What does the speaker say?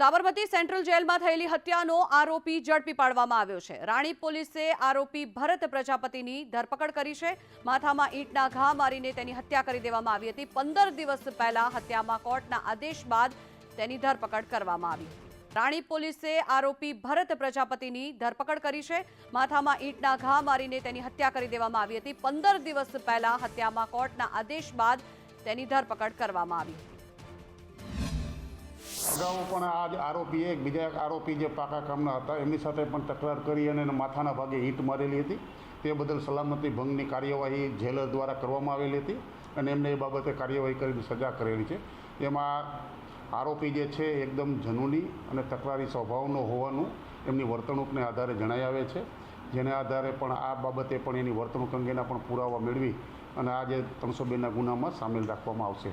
Sabarmati central જેલમાં થયેલી હત્યાનો આરોપી ઝડપી પાડવામાં આવ્યો છે. રાણી પોલીસે આરોપી ભરત પ્રજાપતિની ધરપકડ કરી છે. માથામાં ઈંટના ઘા મારીને તેની હત્યા કરી દેવામાં આવી હતી. પંદર દિવસ પહેલા હત્યામાં કોર્ટના આદેશ બાદ તેની ધરપકડ કરવામાં આવી. રાણી પોલીસે આરોપી ભરત પ્રજાપતિની ધરપકડ કરી છે. માથામાં ઈંટના ઘા મારીને તેની હત્યા કરી દેવામાં આવી હતી. પંદર દિવસ પહેલા હત્યામાં કોર્ટના આદેશ બાદ તેની ધરપકડ કરવામાં આવી. અગાઉ પણ આ જ એક બીજા એક આરોપી જે પાકા કામના હતા, એમની સાથે પણ તકરાર કરી અને એને માથાના ભાગે હીટ મારેલી હતી. તે બદલ સલામતી ભંગની કાર્યવાહી જેલર દ્વારા કરવામાં આવેલી હતી અને એમને એ બાબતે કાર્યવાહી કરીને સજા કરેલી છે. એમાં આરોપી જે છે, એકદમ જનૂની અને તકરારી સ્વભાવનો હોવાનું એમની વર્તણૂકને આધારે જણાઈ આવે છે. જેને આધારે પણ આ બાબતે પણ એની વર્તણૂક અંગેના પણ પુરાવા મેળવી અને આજે ત્રણસો બેના ગુનામાં સામેલ રાખવામાં આવશે.